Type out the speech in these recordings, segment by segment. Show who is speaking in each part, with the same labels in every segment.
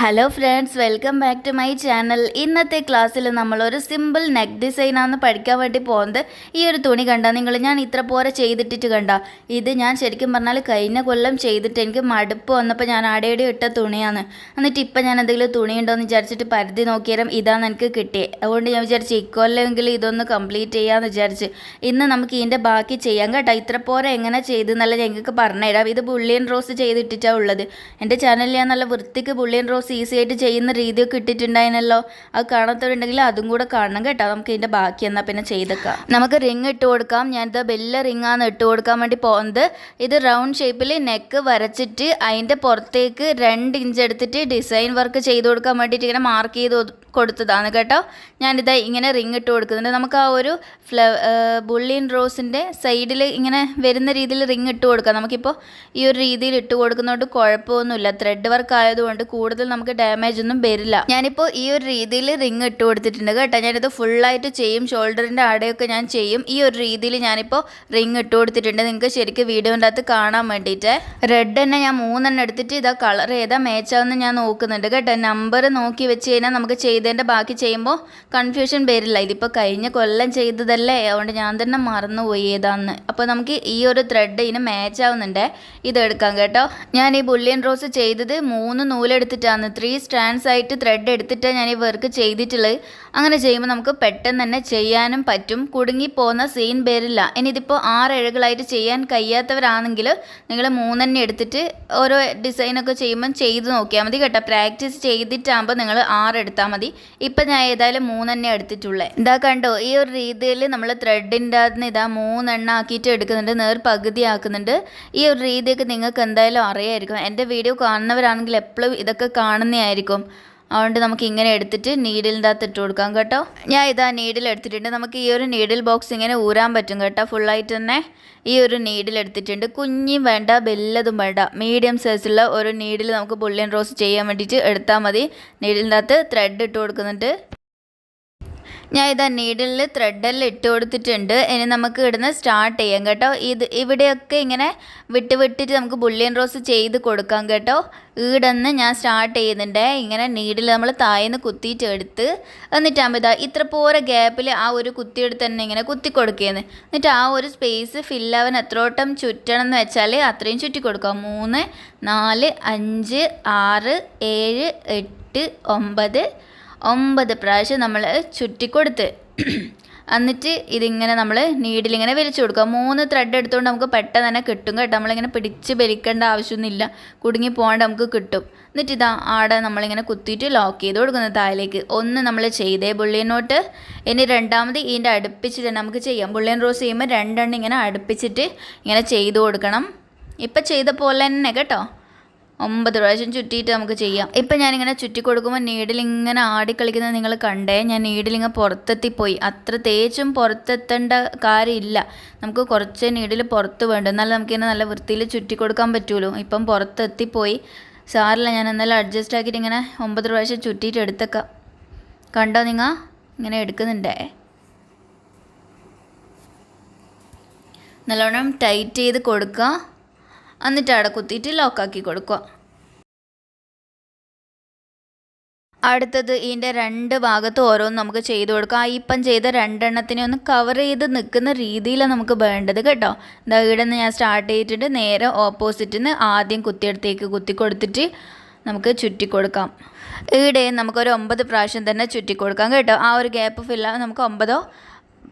Speaker 1: Hello friends welcome back to my channel ഇന്നത്തെ ക്ലാസ്സിൽ നമ്മളൊരു സിമ്പിൾ നെക്ക് ഡിസൈനാണ് പഠിക്കാൻ വേണ്ടി പോകുന്നത് ഈ ഒരു തുണി കണ്ട നിങ്ങൾ ഞാൻ ഇത്ര പോരെ ചെയ്തിട്ടിട്ട് കണ്ട. ഇത് ഞാൻ ശരിക്കും പറഞ്ഞാൽ കഴിഞ്ഞ കൊല്ലം ചെയ്തിട്ട് എനിക്ക് മടുപ്പ് വന്നപ്പോൾ ഞാൻ ആടെയുടെ ഇട്ട തുണിയാണ്. എന്നിട്ട് ഇപ്പം ഞാൻ എന്തെങ്കിലും തുണി ഉണ്ടോ എന്ന് വിചാരിച്ചിട്ട് പരിധി നോക്കിയാലും ഇതാണ് എനിക്ക് കിട്ടി. അതുകൊണ്ട് ഞാൻ വിചാരിച്ചു ഇക്കൊല്ലെങ്കിലും ഇതൊന്ന് കംപ്ലീറ്റ് ചെയ്യാമെന്ന് വിചാരിച്ച്. ഇന്ന് നമുക്ക് ഇതിന്റെ ബാക്കി ചെയ്യാം കേട്ടോ. ഇത്ര പോരെ എങ്ങനെ ചെയ്തെന്നല്ല ഞങ്ങൾക്ക് പറഞ്ഞുതരാം. ഇത് ബുള്ളിയൻ റോസ് ചെയ്തിട്ടിട്ടാണ് ഉള്ളത്. എന്റെ ചാനലിൽ ഞാൻ നല്ല വൃത്തിക്ക് ബുള്ളിയൻ റോസ് ഈസി ആയിട്ട് ചെയ്യുന്ന രീതിയൊക്കെ ഇട്ടിട്ടുണ്ടായിരുന്നല്ലോ അത് കാണാത്തവരുണ്ടെങ്കിൽ അതും കൂടെ കാണണം കേട്ടോ. നമുക്ക് ഇതിന്റെ ബാക്കി എന്നാൽ പിന്നെ ചെയ്തേക്കാം. നമുക്ക് റിങ് ഇട്ട് കൊടുക്കാം. ഞാനിത് ബെല്ല റിങ്ങാണ് ഇട്ട് കൊടുക്കാൻ വേണ്ടി പോകുന്നത് ഇത് റൗണ്ട് ഷേപ്പിൽ നെക്ക് വരച്ചിട്ട് അതിന്റെ പുറത്തേക്ക് രണ്ട് ഇഞ്ച് എടുത്തിട്ട് ഡിസൈൻ വർക്ക് ചെയ്ത് കൊടുക്കാൻ വേണ്ടിയിട്ട് ഇങ്ങനെ മാർക്ക് ചെയ്ത് കൊടുത്തതാണ് കേട്ടോ. ഞാനിത് ഇങ്ങനെ റിങ് ഇട്ട് കൊടുക്കുന്നുണ്ട്. നമുക്ക് ആ ഒരു ഫ്ല ബുള്ളിയൻ റോസിന്റെ സൈഡിൽ ഇങ്ങനെ വരുന്ന രീതിയിൽ റിങ് ഇട്ട് കൊടുക്കാം. നമുക്കിപ്പോൾ ഈ ഒരു രീതിയിൽ ഇട്ട് കൊടുക്കുന്നതുകൊണ്ട് കുഴപ്പമൊന്നുമില്ല. ത്രെഡ് വർക്ക് ആയതുകൊണ്ട് കൂടുതൽ നമുക്ക് ഡാമേജ് ഒന്നും വരില്ല. ഞാനിപ്പോൾ ഈ ഒരു രീതിയിൽ റിങ് ഇട്ട് കൊടുത്തിട്ടുണ്ട് കേട്ടോ. ഞാനിത് ഫുള്ളായിട്ട് ചെയ്യും. ഷോൾഡറിന്റെ ആടെയൊക്കെ ഞാൻ ചെയ്യും. ഈ ഒരു രീതിയിൽ ഞാനിപ്പോൾ റിങ് ഇട്ട് കൊടുത്തിട്ടുണ്ട്. നിങ്ങൾക്ക് ശരിക്കും വീഡിയോന്റെ അകത്ത് കാണാൻ വേണ്ടിയിട്ട്. റെഡ് തന്നെ ഞാൻ മൂന്നെണ്ണം എടുത്തിട്ട് ഇതാ കളർ ഏതാ മേച്ചാവെന്ന് ഞാൻ നോക്കുന്നുണ്ട് കേട്ടോ. നമ്പർ നോക്കി വെച്ച് കഴിഞ്ഞാൽ നമുക്ക് ചെയ്തതിന്റെ ബാക്കി ചെയ്യുമ്പോൾ കൺഫ്യൂഷൻ വരില്ല. ഇതിപ്പോ കഴിഞ്ഞ കൊല്ലം ചെയ്തതല്ലേ? അതുകൊണ്ട് ഞാൻ തന്നെ മറന്നുപോയി ഏതാന്ന്. അപ്പോൾ നമുക്ക് ഈ ഒരു ത്രെഡ് ഇതിന് മാച്ച് ആവുന്നുണ്ട്. ഇത് എടുക്കാം കേട്ടോ. ഞാൻ ഈ ബുള്ളിയൻ റോസ് ചെയ്തത് മൂന്ന് നൂലെടുത്തിട്ടാണ് ത്രീ സ്റ്റാൻഡ്സ് ആയിട്ട് ത്രെഡ് എടുത്തിട്ട് ഞാൻ ഈ വർക്ക് ചെയ്തിട്ടുള്ളത്. അങ്ങനെ ചെയ്യുമ്പോൾ നമുക്ക് പെട്ടെന്ന് തന്നെ ചെയ്യാനും പറ്റും. കുടുങ്ങി പോകുന്ന സീൻ പേരില്ല ഇനി ഇതിപ്പോൾ ആറ് ഇഴകളായിട്ട് ചെയ്യാൻ കഴിയാത്തവരാണെങ്കിൽ നിങ്ങൾ മൂന്നെണ്ണം എടുത്തിട്ട് ഓരോ ഡിസൈനൊക്കെ ചെയ്യുമ്പം ചെയ്ത് നോക്കിയാൽ മതി കേട്ടോ. പ്രാക്ടീസ് ചെയ്തിട്ടാകുമ്പോൾ നിങ്ങൾ ആറ് എടുത്താൽ മതി. ഇപ്പം ഞാൻ ഏതായാലും മൂന്നെണ്ണം എടുത്തിട്ടുള്ളത് ഇതാ കണ്ടോ ഈ ഒരു രീതിയിൽ നമ്മൾ ത്രെഡിന്റെ അതിന് ഇതാ മൂന്നെണ്ണം ആക്കിയിട്ട് എടുക്കുന്നുണ്ട്. നേർ പകുതി ആക്കുന്നുണ്ട്. ഈ ഒരു രീതിയൊക്കെ നിങ്ങൾക്ക് എന്തായാലും അറിയായിരിക്കും. എന്റെ വീഡിയോ കാണുന്നവരാണെങ്കിൽ എപ്പോഴും ഇതൊക്കെ കാണുന്നതായിരിക്കും അതുകൊണ്ട് നമുക്ക് ഇങ്ങനെ എടുത്തിട്ട് നീഡിലിന്റെ അകത്ത് ഇട്ട് കൊടുക്കാം കേട്ടോ. ഞാൻ ഇതാ നീഡിൽ എടുത്തിട്ടുണ്ട്. നമുക്ക് ഈ ഒരു നീഡിൽ ബോക്സ് ഇങ്ങനെ ഊരാൻ പറ്റും കേട്ടോ. ഫുള്ളായിട്ട് തന്നെ ഈ ഒരു നീഡിൽ എടുത്തിട്ടുണ്ട്. കുഞ്ഞും വേണ്ട വലുതും വേണ്ട. മീഡിയം സൈസുള്ള ഒരു നീഡിൽ നമുക്ക് ബുള്ളിയൻ റോസ് ചെയ്യാൻ വേണ്ടിയിട്ട് എടുത്താൽ മതി. നീഡിലിന്റെ അകത്ത് ത്രെഡ് ഇട്ട് കൊടുക്കുന്നുണ്ട്. ഞാൻ ഇതാ നീഡിലിൽ ത്രെഡെല്ലാം ഇട്ട് കൊടുത്തിട്ടുണ്ട്. ഇനി നമുക്ക് ഇവിടുന്ന് സ്റ്റാർട്ട് ചെയ്യാം കേട്ടോ. ഇത് ഇവിടെയൊക്കെ ഇങ്ങനെ വിട്ട് വിട്ടിട്ട് നമുക്ക് ബുള്ളിയൻ റോസ് ചെയ്ത് കൊടുക്കാം കേട്ടോ. ഈടന്ന് ഞാൻ സ്റ്റാർട്ട് ചെയ്യുന്നുണ്ട്. ഇങ്ങനെ നീഡിൽ നമ്മൾ താഴേന്ന് കുത്തിയിട്ട് എടുത്ത് എന്നിട്ടാകുമ്പോൾ ഇതാ ഇത്ര പോരെ ഗ്യാപ്പിൽ ആ ഒരു കുത്തിയെടുത്ത് തന്നെ ഇങ്ങനെ കുത്തി കൊടുക്കുകയെന്ന് എന്നിട്ട് ആ ഒരു സ്പേസ് ഫില്ലാവാൻ എത്രോട്ടം ചുറ്റണം എന്ന് വെച്ചാൽ അത്രയും ചുറ്റി കൊടുക്കാം. മൂന്ന് നാല് അഞ്ച് ആറ് ഏഴ് എട്ട് ഒമ്പത് ഒമ്പത് പ്രാവശ്യം നമ്മൾ ചുറ്റിക്കൊടുത്ത്. എന്നിട്ട് ഇതിങ്ങനെ നമ്മൾ നീഡിലിങ്ങനെ വലിച്ചു കൊടുക്കുക. മൂന്ന് ത്രെഡ് എടുത്തുകൊണ്ട് നമുക്ക് പെട്ടെന്ന് തന്നെ കിട്ടും കേട്ടോ. നമ്മളിങ്ങനെ പിടിച്ച് വലിക്കേണ്ട ആവശ്യമൊന്നുമില്ല. കുടുങ്ങി പോകാണ്ട് നമുക്ക് കിട്ടും. എന്നിട്ട് ഇതാ ആടെ നമ്മളിങ്ങനെ കുത്തിയിട്ട് ലോക്ക് ചെയ്ത് കൊടുക്കുന്നത് താഴേക്ക്. ഒന്ന് നമ്മൾ ചെയ്തേ ബുള്ളിയനോട്ട് ഇനി രണ്ടാമത് ഇതിന്റെ അടുപ്പിച്ചിട്ട് നമുക്ക് ചെയ്യാം. ബുള്ളിയൻ റോസ് ചെയ്യുമ്പോൾ രണ്ടെണ്ണം ഇങ്ങനെ അടുപ്പിച്ചിട്ട് ഇങ്ങനെ ചെയ്ത് കൊടുക്കണം. ഇപ്പം ചെയ്ത പോലെ തന്നെ കേട്ടോ. ഒമ്പത് പ്രാവശ്യം ചുറ്റിയിട്ട് നമുക്ക് ചെയ്യാം. ഇപ്പം ഞാനിങ്ങനെ ചുറ്റി കൊടുക്കുമ്പോൾ നീഡിൽ ഇങ്ങനെ ആടിക്കളിക്കുന്നത് നിങ്ങൾ കണ്ടേ ഞാൻ നീഡിലിങ്ങനെ പുറത്തെത്തിപ്പോയി. അത്ര തേച്ചും പുറത്തെത്തേണ്ട കാര്യമില്ല. നമുക്ക് കുറച്ച് നീഡിൽ പുറത്ത് വേണ്ട. എന്നാലും നമുക്കിങ്ങനെ നല്ല വൃത്തിയിൽ ചുറ്റി കൊടുക്കാൻ പറ്റുമല്ലോ ഇപ്പം പുറത്തെത്തിപ്പോയി. സാറില്ല ഞാൻ എന്നാലും അഡ്ജസ്റ്റ് ആക്കിയിട്ട് ഇങ്ങനെ ഒമ്പത് പ്രാവശ്യം ചുറ്റിയിട്ട് എടുത്തേക്കാം. കണ്ടോ നിങ്ങൾ ഇങ്ങനെ എടുക്കുന്നുണ്ടേ. നല്ലോണം ടൈറ്റ് ചെയ്ത് കൊടുക്കുക. എന്നിട്ട് അവിടെ കുത്തിയിട്ട് ലോക്കാക്കി കൊടുക്കുക. അടുത്തത് ഇതിന്റെ രണ്ട് ഭാഗത്ത് ഓരോന്ന് നമുക്ക് ചെയ്ത് കൊടുക്കാം. ആ ഇപ്പം ചെയ്ത രണ്ടെണ്ണത്തിനെ ഒന്ന് കവർ ചെയ്ത് നിൽക്കുന്ന രീതിയിലാണ് നമുക്ക് വേണ്ടത് കേട്ടോ. ഇതാ ഇവിടെ നിന്ന് ഞാൻ സ്റ്റാർട്ട് ചെയ്തിട്ട് നേരെ ഓപ്പോസിറ്റിൽ നിന്ന് ആദ്യം കുത്തിയെടുത്തേക്ക് കുത്തി കൊടുത്തിട്ട് നമുക്ക് ചുറ്റി കൊടുക്കാം. ഇവിടെ നമുക്കൊരു ഒമ്പത് പ്രാവശ്യം തന്നെ ചുറ്റി കൊടുക്കാം കേട്ടോ. ആ ഒരു ഗ്യാപ്പ് ഫില്ല നമുക്ക് ഒമ്പതോ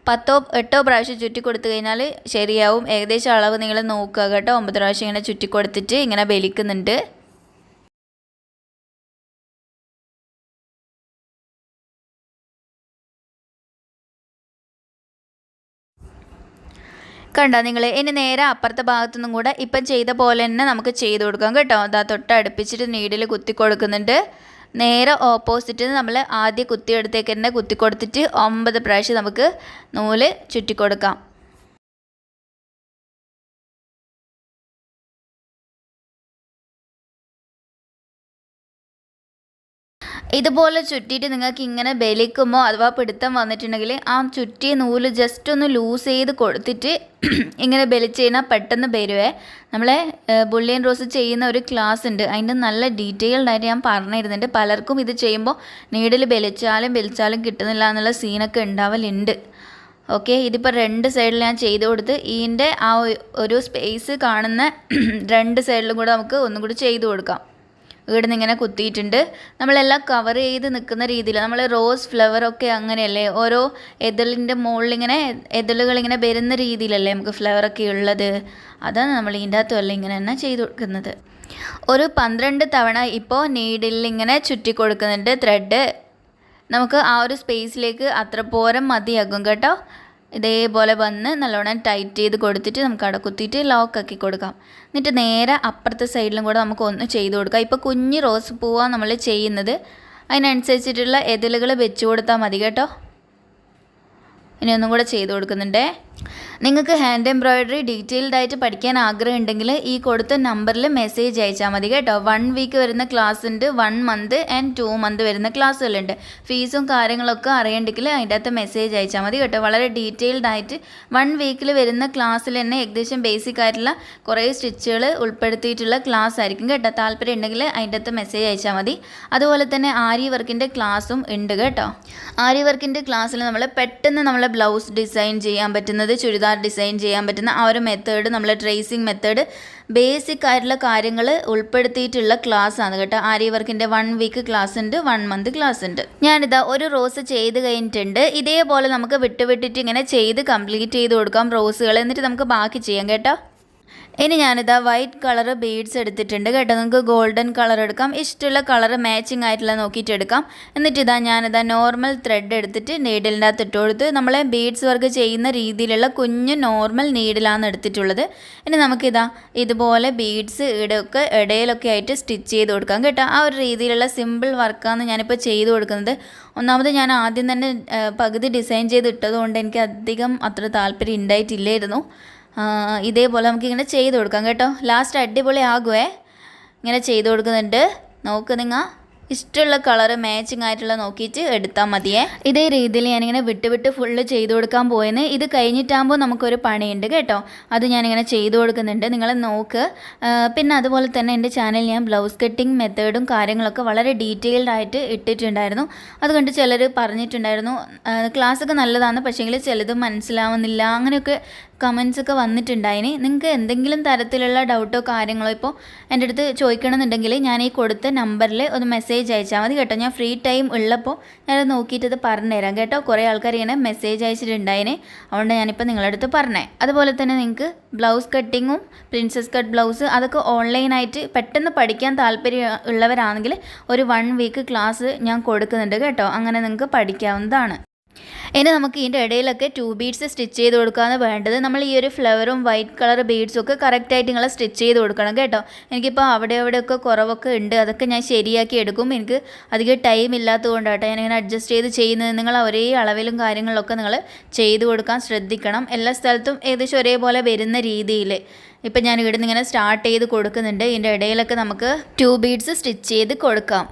Speaker 1: പത്തോ എട്ടോ പ്രാവശ്യം ചുറ്റി കൊടുത്തു കഴിഞ്ഞാൽ ശരിയാവും. ഏകദേശം അളവ് നിങ്ങൾ നോക്കുക കേട്ടോ. ഒമ്പത് പ്രാവശ്യം ഇങ്ങനെ ചുറ്റി കൊടുത്തിട്ട് ഇങ്ങനെ വലിക്കുന്നുണ്ട് കണ്ടോ നിങ്ങൾ ഇനി നേരെ അപ്പുറത്തെ ഭാഗത്തുനിന്നും കൂടെ ഇപ്പം ചെയ്ത പോലെ തന്നെ നമുക്ക് ചെയ്ത് കൊടുക്കാം കേട്ടോ. അതാ തൊട്ട് അടുപ്പിച്ചിട്ട് നീഡിൽ കുത്തി കൊടുക്കുന്നുണ്ട്. നേരെ ഓപ്പോസിറ്റ് നമ്മൾ ആദ്യം കുത്തിയെടുത്തേക്ക് തന്നെ കുത്തി കൊടുത്തിട്ട് ഒമ്പത് പ്രാവശ്യം നമുക്ക് നൂൽ ചുറ്റി ഇതുപോലെ ചുറ്റിയിട്ട് നിങ്ങൾക്ക് ഇങ്ങനെ ബലിക്കുമോ അഥവാ പിടുത്തം വന്നിട്ടുണ്ടെങ്കിൽ ആ ചുറ്റിയ നൂൽ ജസ്റ്റ് ഒന്ന് ലൂസ് ചെയ്ത് കൊടുത്തിട്ട് ഇങ്ങനെ ബലിച്ച് കഴിഞ്ഞാൽ പെട്ടെന്ന് വരുവേ. നമ്മളെ ബുള്ളിയൻ റോസ് ചെയ്യുന്ന ഒരു ക്ലാസ് ഉണ്ട്. അതിന്റെ നല്ല ഡീറ്റെയിൽഡ് ആയിട്ട് ഞാൻ പറഞ്ഞിരുന്നുണ്ട് പലർക്കും ഇത് ചെയ്യുമ്പോൾ നീഡിൽ ബലിച്ചാലും ബലിച്ചാലും കിട്ടുന്നില്ല എന്നുള്ള സീനൊക്കെ ഉണ്ടാവലുണ്ട്. ഓക്കെ ഇതിപ്പോൾ രണ്ട് സൈഡിൽ ഞാൻ ചെയ്ത് കൊടുത്ത് ഇതിന്റെ ആ ഒരു സ്പേസ് കാണുന്ന രണ്ട് സൈഡിലും കൂടെ നമുക്ക് ഒന്നും കൂടി ചെയ്ത് കൊടുക്കാം. ഇവിടെ നിന്ന് ഇങ്ങനെ കുത്തിയിട്ടുണ്ട്. നമ്മളെല്ലാം കവർ ചെയ്ത് നിൽക്കുന്ന രീതിയിൽ നമ്മൾ റോസ് ഫ്ലവറൊക്കെ അങ്ങനെയല്ലേ ഓരോ എതിലിന്റെ മുകളിലിങ്ങനെ എതിലുകളിങ്ങനെ വരുന്ന രീതിയിലല്ലേ നമുക്ക് ഫ്ലവറൊക്കെ ഉള്ളത്. അതാണ് നമ്മൾ ഇതിന്റെ അകത്തുമല്ല ഇങ്ങനെ തന്നെ ചെയ്ത് കൊടുക്കുന്നത്. ഒരു പന്ത്രണ്ട് തവണ ഇപ്പോൾ നീഡിലിങ്ങനെ ചുറ്റി കൊടുക്കുന്നുണ്ട് ത്രെഡ് നമുക്ക് ആ ഒരു സ്പേസിലേക്ക് അത്ര പോരം മതിയാകും കേട്ടോ. ഇതേപോലെ വന്ന് നല്ലോണം ടൈറ്റ് ചെയ്ത് കൊടുത്തിട്ട് നമുക്ക് അവിടെ കുത്തിയിട്ട് ലോക്കാക്കി കൊടുക്കാം. എന്നിട്ട് നേരെ അപ്പുറത്തെ സൈഡിലും കൂടെ നമുക്ക് ഒന്ന് ചെയ്ത് കൊടുക്കാം. ഇപ്പോൾ കുഞ്ഞ് റോസ് പൂവാണ് നമ്മൾ ചെയ്യുന്നത്. അതിനനുസരിച്ചിട്ടുള്ള എതിലുകൾ വെച്ച് കൊടുത്താൽ മതി കേട്ടോ. ഇനി ഒന്നും കൂടെ ചെയ്ത് കൊടുക്കുന്നുണ്ടേ. നിങ്ങൾക്ക് ഹാൻഡ് എംബ്രോയിഡറി ഡീറ്റെയിൽഡ് ആയിട്ട് പഠിക്കാൻ ആഗ്രഹം ഉണ്ടെങ്കിൽ ഈ കൊടുത്ത നമ്പറിൽ മെസ്സേജ് അയച്ചാൽ മതി കേട്ടോ. വൺ വീക്ക് വരുന്ന ക്ലാസ് ഉണ്ട്. One month and two month വരുന്ന ക്ലാസ്സുകളുണ്ട് ഫീസും കാര്യങ്ങളൊക്കെ അറിയണ്ടെങ്കിൽ അതിന്റെ അകത്ത് മെസ്സേജ് അയച്ചാൽ മതി കേട്ടോ. വളരെ ഡീറ്റെയിൽഡ് ആയിട്ട് വൺ വീക്കിൽ വരുന്ന ക്ലാസ്സിൽ തന്നെ ഏകദേശം ബേസിക് ആയിട്ടുള്ള കുറേ സ്റ്റിച്ചുകൾ ഉൾപ്പെടുത്തിയിട്ടുള്ള ക്ലാസ് ആയിരിക്കും കേട്ടോ. താല്പര്യം ഉണ്ടെങ്കിൽ അതിന്റെ അകത്ത് മെസ്സേജ് അയച്ചാൽ മതി. അതുപോലെ തന്നെ ആരി വർക്കിന്റെ ക്ലാസ്സും ഉണ്ട് കേട്ടോ. ആരി വർക്കിന്റെ ക്ലാസ്സിൽ നമ്മൾ പെട്ടെന്ന് നമ്മളെ ബ്ലൗസ് ഡിസൈൻ ചെയ്യാൻ പറ്റുന്നത് ചുരിദാർ ഡിസൈൻ ചെയ്യാൻ പറ്റുന്ന ആ ഒരു മെത്തേഡ് നമ്മൾ ട്രേസിങ് മെത്തേഡ് ബേസിക് ആയിട്ടുള്ള കാര്യങ്ങൾ ഉൾപ്പെടുത്തിയിട്ടുള്ള ക്ലാസ് ആണ് കേട്ടോ. ആരി വർക്കിന്റെ വൺ വീക്ക് ക്ലാസ് ഉണ്ട് വൺ മന്ത് ക്ലാസ് ഉണ്ട്. ഞാനിതാ ഒരു റോസ് ചെയ്ത് കഴിഞ്ഞിട്ടുണ്ട്. ഇതേപോലെ നമുക്ക് വിട്ടുവിട്ടിട്ട് ഇങ്ങനെ ചെയ്ത് കംപ്ലീറ്റ് ചെയ്ത് കൊടുക്കാം റോസുകൾ എന്നിട്ട് നമുക്ക് ബാക്കി ചെയ്യാം കേട്ടോ. ഇനി ഞാനിതാ വൈറ്റ് കളർ ബീഡ്സ് എടുത്തിട്ടുണ്ട് കേട്ടോ. നിങ്ങൾക്ക് ഗോൾഡൻ കളർ എടുക്കാം. ഇഷ്ടമുള്ള കളർ മാച്ചിങ് ആയിട്ടുള്ള നോക്കിയിട്ട് എടുക്കാം. എന്നിട്ട് ഇതാ ഞാനിതാ നോർമൽ ത്രെഡ് എടുത്തിട്ട് നീഡിലിന്റെ അകത്ത് ഇട്ട് കൊടുത്ത് നമ്മളെ ബീഡ്സ് വർക്ക് ചെയ്യുന്ന രീതിയിലുള്ള കുഞ്ഞു നോർമൽ നീഡിലാണ് എടുത്തിട്ടുള്ളത്. ഇനി നമുക്കിതാ ഇതുപോലെ ബീഡ്സ് ഇടയൊക്കെ ഇടയിലൊക്കെ ആയിട്ട് സ്റ്റിച്ച് ചെയ്ത് കൊടുക്കാം കേട്ടോ. ആ ഒരു രീതിയിലുള്ള സിമ്പിൾ വർക്കാണ് ഞാനിപ്പോൾ ചെയ്ത് കൊടുക്കുന്നത്. ഒന്നാമത് ഞാൻ ആദ്യം തന്നെ പകുതി ഡിസൈൻ ചെയ്ത് ഇട്ടതുകൊണ്ട് എനിക്ക് അധികം അത്ര താല്പര്യം ഉണ്ടായിട്ടില്ലായിരുന്നു. ഇതേപോലെ നമുക്കിങ്ങനെ ചെയ്ത് കൊടുക്കാം കേട്ടോ. ലാസ്റ്റ് അടിപൊളി ആകുവേ ഇങ്ങനെ ചെയ്ത് കൊടുക്കുന്നുണ്ട്. നോക്ക് നിങ്ങൾ ഇഷ്ടമുള്ള കളർ മാച്ചിങ് ആയിട്ടുള്ള നോക്കിയിട്ട് എടുത്താൽ മതിയേ. ഇതേ രീതിയിൽ ഞാനിങ്ങനെ വിട്ട് വിട്ട് ഫുള്ള് ചെയ്ത് കൊടുക്കാൻ പോയെന്ന്. ഇത് കഴിഞ്ഞിട്ടാകുമ്പോൾ നമുക്കൊരു പണിയുണ്ട് കേട്ടോ. അത് ഞാനിങ്ങനെ ചെയ്ത് കൊടുക്കുന്നുണ്ട്. നിങ്ങൾ നോക്ക്. പിന്നെ അതുപോലെ തന്നെ എന്റെ ചാനൽ ഞാൻ ബ്ലൗസ് കട്ടിങ് മെത്തേഡും കാര്യങ്ങളൊക്കെ വളരെ ഡീറ്റെയിൽഡ് ആയിട്ട് ഇട്ടിട്ടുണ്ടായിരുന്നു. അതുകൊണ്ട് ചിലർ പറഞ്ഞിട്ടുണ്ടായിരുന്നു ക്ലാസ്സൊക്കെ നല്ലതാണ് പക്ഷേങ്കിൽ ചിലത് മനസ്സിലാവുന്നില്ല അങ്ങനെയൊക്കെ കമൻസ് ഒക്കെ വന്നിട്ടുണ്ടായിന്. നിങ്ങൾക്ക് എന്തെങ്കിലും തരത്തിലുള്ള ഡൗട്ടോ കാര്യങ്ങളോ ഇപ്പോൾ എന്റെ അടുത്ത് ചോദിക്കണമെന്നുണ്ടെങ്കിൽ ഞാൻ ഈ കൊടുത്ത നമ്പറിൽ ഒന്ന് മെസ്സേജ് അയച്ചാൽ മതി കേട്ടോ. ഞാൻ ഫ്രീ ടൈം ഉള്ളപ്പോൾ ഞാനത് നോക്കിയിട്ട് പറഞ്ഞു പറഞ്ഞുതരാം കേട്ടോ. കുറേ ആൾക്കാർ ഇങ്ങനെ മെസ്സേജ് അയച്ചിട്ടുണ്ടായിന്. അതുകൊണ്ട് ഞാനിപ്പോൾ നിങ്ങളുടെ അടുത്ത് പറഞ്ഞേ. അതുപോലെ തന്നെ നിങ്ങൾക്ക് ബ്ലൗസ് കട്ടിങ്ങും പ്രിൻസസ് കട്ട് ബ്ലൗസ് അതൊക്കെ ഓൺലൈനായിട്ട് പെട്ടെന്ന് പഠിക്കാൻ താല്പര്യം ഉള്ളവരാണെങ്കിൽ ഒരു വൺ വീക്ക് ക്ലാസ് ഞാൻ കൊടുക്കുന്നുണ്ട് കേട്ടോ. അങ്ങനെ നിങ്ങൾക്ക് പഠിക്കാവുന്നതാണ്. ഇനി നമുക്ക് ഇതിന്റെ ഇടയിലൊക്കെ ടു ബീഡ്സ് സ്റ്റിച്ച് ചെയ്ത് കൊടുക്കാമെന്ന് വേണ്ടത്. നമ്മൾ ഈ ഒരു ഫ്ലവറും വൈറ്റ് കളർ ബീഡ്സും ഒക്കെ കറക്റ്റായിട്ട് നിങ്ങൾ സ്റ്റിച്ച് ചെയ്ത് കൊടുക്കണം കേട്ടോ. എനിക്കിപ്പോൾ അവിടെ അവിടെയൊക്കെ കുറവൊക്കെ ഉണ്ട്. അതൊക്കെ ഞാൻ ശരിയാക്കി എടുക്കും. എനിക്ക് അധികം ടൈം ഇല്ലാത്തത് കൊണ്ടാട്ടോ ഞാനിങ്ങനെ അഡ്ജസ്റ്റ് ചെയ്ത് ചെയ്യുന്നത്. നിങ്ങൾ ഒരേ അളവിലും കാര്യങ്ങളിലൊക്കെ നിങ്ങൾ ചെയ്ത് കൊടുക്കാൻ ശ്രദ്ധിക്കണം. എല്ലാ സ്ഥലത്തും ഏകദേശം ഒരേപോലെ വരുന്ന രീതിയിൽ ഇപ്പം ഞാൻ ഇവിടുന്ന് ഇങ്ങനെ സ്റ്റാർട്ട് ചെയ്ത് കൊടുക്കുന്നുണ്ട്. ഇതിന്റെ ഇടയിലൊക്കെ നമുക്ക് ടു ബീഡ്സ് സ്റ്റിച്ച് ചെയ്ത് കൊടുക്കാം.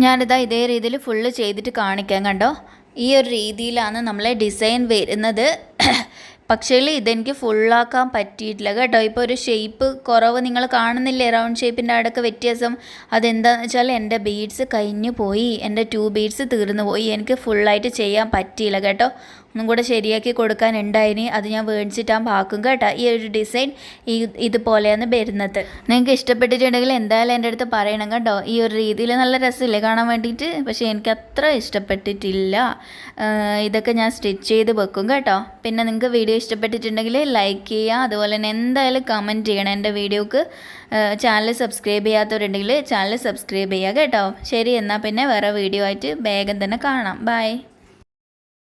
Speaker 1: ഞാനിതാ ഇതേ രീതിയിൽ ഫുള്ള് ചെയ്തിട്ട് കാണിക്കാം കണ്ടോ? ഈ ഒരു രീതിയിലാണ് നമ്മളെ ഡിസൈൻ വരുന്നത്. പക്ഷേ ഇതെനിക്ക് ഫുള്ളാക്കാൻ പറ്റിയിട്ടില്ല കേട്ടോ. ഇപ്പോൾ ഒരു ഷേപ്പ് കുറവ് നിങ്ങൾ കാണുന്നില്ലേ? റൗണ്ട് ഷേപ്പിന്റെ അടക്ക് വ്യത്യാസം. അതെന്താണെന്ന് വെച്ചാൽ എന്റെ ബീഡ്സ് കഴിഞ്ഞു പോയി എന്റെ ടു ബീഡ്സ് തീർന്നു പോയി എനിക്ക് ഫുള്ളായിട്ട് ചെയ്യാൻ പറ്റിയില്ല കേട്ടോ. ഒന്നും കൂടെ ശരിയാക്കി കൊടുക്കാനുണ്ടായിനി. അത് ഞാൻ മേടിച്ചിട്ടാകുമ്പോൾ പാക്കും കേട്ടോ. ഈ ഒരു ഡിസൈൻ ഈ ഇതുപോലെയാണ് വരുന്നത്. നിങ്ങൾക്ക് ഇഷ്ടപ്പെട്ടിട്ടുണ്ടെങ്കിൽ എന്തായാലും എന്റെ അടുത്ത് പറയണം കേട്ടോ. ഈ ഒരു രീതിയിൽ നല്ല രസമില്ലേ കാണാൻ വേണ്ടിയിട്ട്? പക്ഷേ എനിക്ക് അത്ര ഇഷ്ടപ്പെട്ടിട്ടില്ല. ഇതൊക്കെ ഞാൻ സ്റ്റിച്ച് ചെയ്ത് വെക്കും കേട്ടോ. പിന്നെ നിങ്ങൾക്ക് വീഡിയോ ഇഷ്ടപ്പെട്ടിട്ടുണ്ടെങ്കിൽ ലൈക്ക് ചെയ്യുക. അതുപോലെ തന്നെ എന്തായാലും കമന്റ് ചെയ്യണം എന്റെ വീഡിയോക്ക്. ചാനൽ സബ്സ്ക്രൈബ് ചെയ്യാത്തവരുണ്ടെങ്കിൽ ചാനൽ സബ്സ്ക്രൈബ് ചെയ്യുക കേട്ടോ. ശരി എന്നാൽ പിന്നെ വേറെ വീഡിയോ ആയിട്ട് വേഗം തന്നെ കാണാം. ബൈ